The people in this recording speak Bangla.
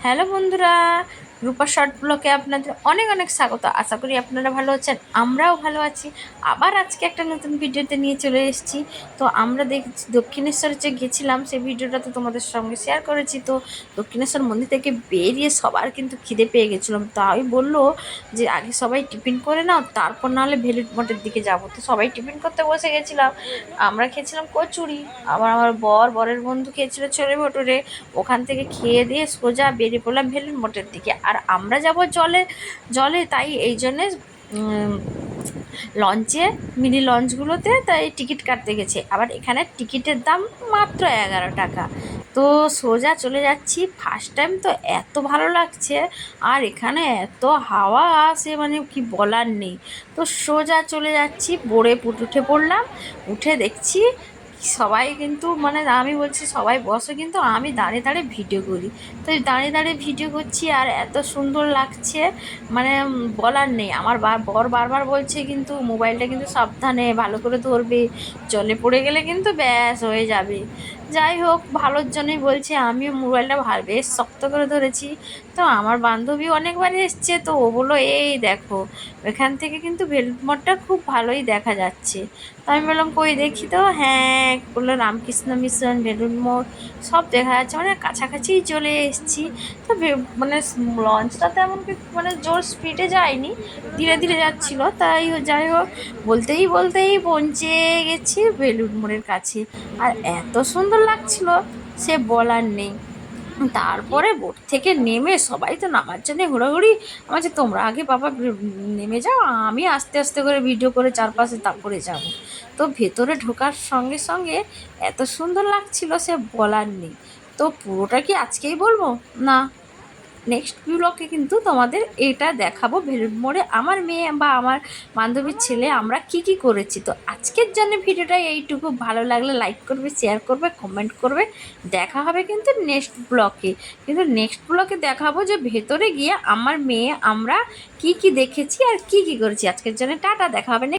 হ্যালো বন্ধুরা রূপা শর্ট ব্লকে আপনাদের অনেক অনেক স্বাগত। আশা করি আপনারা ভালো আছেন, আমরাও ভালো আছি। আবার আজকে একটা নতুন ভিডিওতে নিয়ে চলে এসেছি। তো আমরা দেখছি দক্ষিণেশ্বরে যে গেছিলাম সেই ভিডিওটা তো তোমাদের সঙ্গে শেয়ার করেছি। তো দক্ষিণেশ্বর মন্দির থেকে বেরিয়ে সবার কিন্তু খিদে পেয়ে গেছিলাম। তাই বলল যে, আগে সবাই টিফিন করে নাও, তারপর নাহলে ভেলুট মঠের দিকে যাব। তো সবাই টিফিন করতে বসে গেছিলাম। আমরা খেয়েছিলাম কচুরি। আবার আমার বর, বরের বন্ধু খেয়েছিল ছোলে ভটুরে। ওখান থেকে খেয়ে দিয়ে সোজা বেরিয়ে পড়লাম ভেলুর মঠের দিকে। আর আমরা যাব জলে জলে তাই এই জন্যে লঞ্চে মিনি লঞ্চগুলোতে তাই টিকিট কাটতে গেছে। আবার এখানে টিকিটের দাম মাত্র এগারো টাকা। তো সোজা চলে যাচ্ছি। ফার্স্ট টাইম তো এত ভালো লাগছে। আর এখানে এত হাওয়া আসে মানে কি বলার নেই। তো সোজা চলে যাচ্ছি। বোড়ে পুট- উঠে পড়লাম। উঠে দেখছি সবাই কিন্তু মানে আমি বলছি সবাই বসে, কিন্তু আমি দাঁড়িয়ে দাঁড়িয়ে ভিডিও করি। তো দাঁড়িয়ে দাঁড়িয়ে ভিডিও করছি আর এত সুন্দর লাগছে মানে বলার নেই। আমার বর বারবার বলছে কিন্তু মোবাইলটা কিন্তু সাবধানে ভালো করে ধরবে, জলে পড়ে গেলে কিন্তু ব্যাস হয়ে যাবে। যাই হোক, ভালোর জন্যই বলছে, আমিও মোবাইলটা ভালো বেশ শক্ত করে ধরেছি। তো আমার বান্ধবী অনেকবার এসছে, তো ও বলল, এই দেখো, এখান থেকে কিন্তু ভেলমঠটা খুব ভালোই দেখা যাচ্ছে। তো আমি বললাম, কই দেখি তো? হ্যাঁ বলল, রামকৃষ্ণ মিশন বেলুন মোড়, সব দেখা যাচ্ছে। মানে কাছাকাছিই চলে এসেছি। তো মানে লঞ্চটা তেমন মানে জোর স্পিডে যায়নি, ধীরে ধীরে যাচ্ছিল। তাই যাই হোক, বলতেই বলতেই পৌঁছে গেছি বেলুন মোড়ের কাছে। আর এত সুন্দর লাগছিল? সে বলার নেই। তারপরে বোট থেকে নেমে সবাই তো নামার জন্য ঘোরাঘুরি। আমার যে তোমরা আগে বাবা নেমে যাও, আমি আস্তে আস্তে করে ভিডিও করে চারপাশে তারপরে যাব। তো ভেতরে ঢোকার সঙ্গে সঙ্গে এত সুন্দর লাগছিল সে বলার নেই। তো পুরোটা কি আজকেই বলব? না। নেক্সট ব্লগে কিন্তু তোমাদের এটা দেখাবো। ভেলুর মোড়ে আমার মেয়ে বা আমার বান্ধবীর ছেলে আমরা কি কি করেছি। তো আজকের জন্য ভিডিওটা এইটুকু। ভালো লাগলে লাইক করবে শেয়ার করবে কমেন্ট করবে। দেখা হবে কিন্তু নেক্সট ব্লকে কিন্তু নেক্সট ব্লকে দেখাবো যে ভেতরে গিয়ে আমার মেয়ে আমরা কি কি দেখেছি আর কি কি করেছি। আজকের জন্য টাটা, দেখা হবে